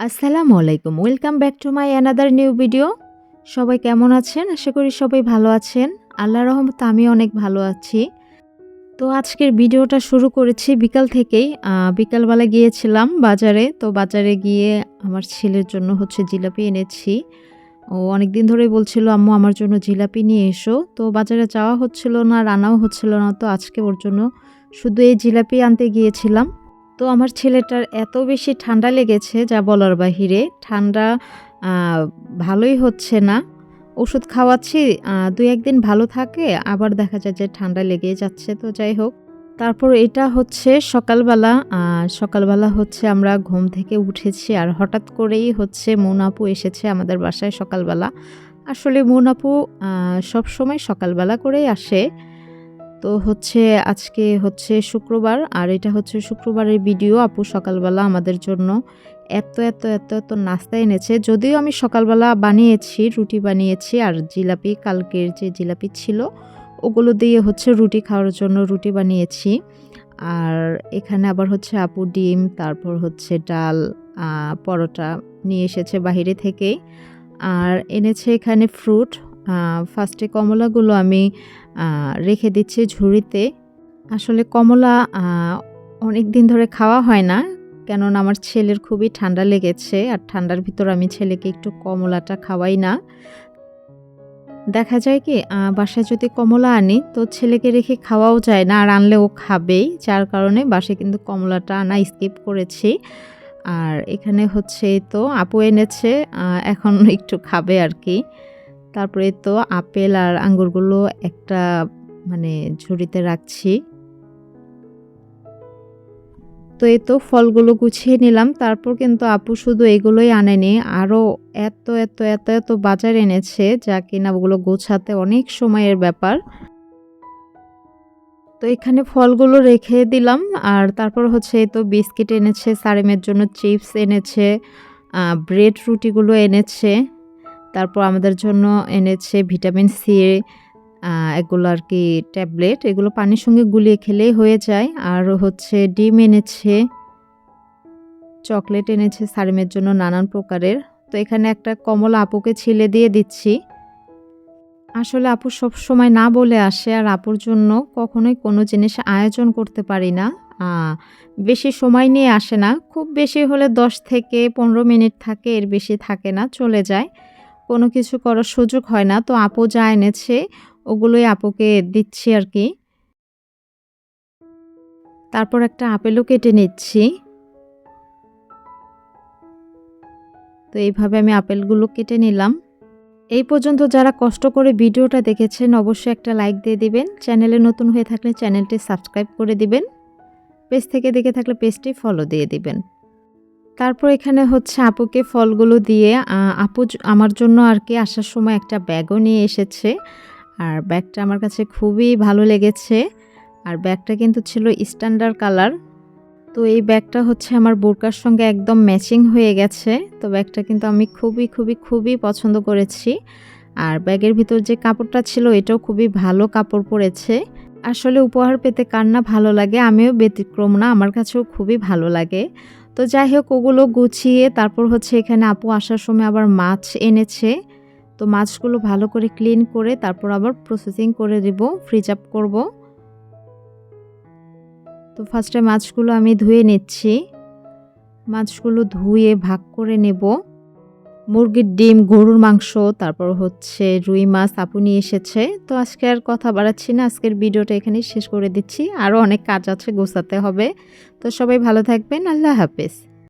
আসসালামু আলাইকুম। Welcome back to my another new video সবাই কেমন আছেন? আশা করি সবাই ভালো আছেন। আল্লাহ রহমতে আমি অনেক ভালো আছি। তো আজকের ভিডিওটা শুরু করেছি বিকাল থেকেই। বিকালবেলা গিয়েছিলাম বাজারে। তো বাজারে গিয়ে আমার ছেলের জন্য হচ্ছে জিলাপি এনেছি। ও অনেক দিন ধরেই বলছিল, আম্মু, আমার জন্য জিলাপি নিয়ে এসো। তো বাজারে যাওয়া হচ্ছিল না, রান্নাও হচ্ছিল না। তো আজকে ওর জন্য শুধু এই জিলাপি আনতে গিয়েছিলাম। তো আমার ছেলেটার এত বেশি ঠান্ডা লেগেছে যা বলার বাহিরে। ঠান্ডা ভালোই হচ্ছে না। ওষুধ খাওয়াচ্ছি দু একদিন ভালো থাকে, আবার দেখা যায় যে ঠান্ডা লেগে যাচ্ছে, তো যাই হোক। তারপর এটা হচ্ছে সকালবেলা সকালবেলা হচ্ছে আমরা ঘুম থেকে উঠেছি আর হঠাৎ করেই হচ্ছে মুনাপু এসেছে আমাদের বাসায় সকালবেলা। আসলে মুনাপু সব সময় সকালবেলা করেই আসে। তো হচ্ছে আজকে হচ্ছে শুক্রবার, আর এটা হচ্ছে শুক্রবারের ভিডিও আপু সকালবেলা আমাদের জন্য এত এত এত এত নাস্তা এনেছে। যদিও আমি সকালবেলা বানিয়েছি, রুটি বানিয়েছি, আর জিলাপি কালকের যে জিলাপি ছিল, ওগুলো দিয়ে হচ্ছে রুটি খাওয়ার জন্য রুটি বানিয়েছি। আর এখানে আবার হচ্ছে আপু ডিম, তারপর হচ্ছে ডাল পরোটা নিয়ে এসেছে বাইরে থেকেই। আর এনেছে এখানে ফ্রুট ফার্স্টে কমলাগুলো আমি রেখে দিচ্ছি ঝুড়িতে। আসলে কমলা অনেক দিন ধরে খাওয়া হয় না, কেননা আমার ছেলের খুবই ঠান্ডা লেগেছে, আর ঠান্ডার ভিতর আমি ছেলেকে একটু কমলাটা খাওয়াই না। দেখা যায় কি বাসায় যদি কমলা আনি, তো ছেলেকে রেখে খাওয়াও যায় না, আর আনলে ও খাবেই, যার কারণে বাসায় কিন্তু কমলাটা আনা স্কিপ করেছি। আর এখানে হচ্ছে তো, আপু এনেছে এখন একটু খাবে আর কি। তারপরে তো আপেল আর আঙ্গুরগুলো একটা মানে ঝুড়িতে রাখছি। তো এই তো ফলগুলো গুছিয়ে নিলাম। তারপর কিন্তু আপু শুধু এগুলোই আনেনি আরও এত এত এত এত বাজার এনেছে যা কিনা ওগুলো গোছাতে অনেক সময়ের ব্যাপার। তো এখানে ফলগুলো রেখে দিলাম, আর তারপর হচ্ছে তো বিস্কিট এনেছে, সারেমের জন্য চিপস এনেছে ব্রেড রুটিগুলো এনেছে। তারপর আমাদের জন্য এনেছে ভিটামিন সি এগুলো আর কি ট্যাবলেট। এগুলো পানির সঙ্গে গুলিয়ে খেলেই হয়ে যায়। আর হচ্ছে ডিম এনেছে, চকলেট এনেছে সারিমের জন্য নানান প্রকারের। তো এখানে একটা কমলা আপুকে ছিলে দিয়ে দিচ্ছি। আসলে আপু সব সময় না বলে আসে, আর আপুর জন্য কখনোই কোনো জিনিস আয়োজন করতে পারি না। বেশি সময় নিয়ে আসে না। খুব বেশি হলে দশ থেকে পনেরো মিনিট থাকে, এর বেশি থাকে না, চলে যায়। কোনো কিছু করার সুযোগ হয় না। তো আপু যা এনেছে, ওগুলোই আপুকে দিচ্ছি আর কি। তারপর একটা আপেলও কেটে নিচ্ছি। তো এইভাবে আমি আপেলগুলো কেটে নিলাম। এই পর্যন্ত যারা কষ্ট করে ভিডিওটা দেখেছেন, অবশ্যই একটা লাইক দিয়ে দিবেন। চ্যানেলে নতুন হয়ে থাকলে চ্যানেলটি সাবস্ক্রাইব করে দিবেন। পেজ থেকে দেখে থাকলে পেজটি ফলো দিয়ে দিবেন। তারপর এখানে হচ্ছে আপুকে ফলগুলো দিয়ে আপু আমার জন্য আর কি আসার সময় একটা ব্যাগও নিয়ে এসেছে। আর ব্যাগটা আমার কাছে খুবই ভালো লেগেছে। আর ব্যাগটা কিন্তু ছিল স্ট্যান্ডার্ড কালার তো এই ব্যাগটা হচ্ছে আমার বোরকার সঙ্গে একদম ম্যাচিং হয়ে গেছে। তো ব্যাগটা কিন্তু আমি খুবই খুবই খুবই পছন্দ করেছি। আর ব্যাগের ভিতর যে কাপড়টা ছিল, এটাও খুবই ভালো কাপড় পরেছে। আসলে উপহার পেতে কার না ভালো লাগে? আমিও ব্যতিক্রম না, আমার কাছেও খুবই ভালো লাগে। তো যাই হোক, ওগুলো গুছিয়ে তারপর হচ্ছে এখানে আপু আসার সময় আবার মাছ এনেছে। তো মাছগুলো ভালো করে ক্লিন করে তারপর আবার প্রসেসিং করে দিব ফ্রিজ আপ করব। তো ফার্স্টে মাছগুলো আমি ধুয়ে নিচ্ছি। মাছগুলো ধুয়ে ভাগ করে নেব। মুরগির ডিম, গরুর মাংস, তারপর হচ্ছে রুই মাছ আপু নিয়ে এসেছে। তো আজকে আর কথা বাড়াচ্ছি না, আজকের ভিডিওটা এখানেই শেষ করে দিচ্ছি। আরও অনেক কাজ আছে গোছাতে হবে। তো সবাই ভালো থাকবেন, আল্লাহ হাফেজ।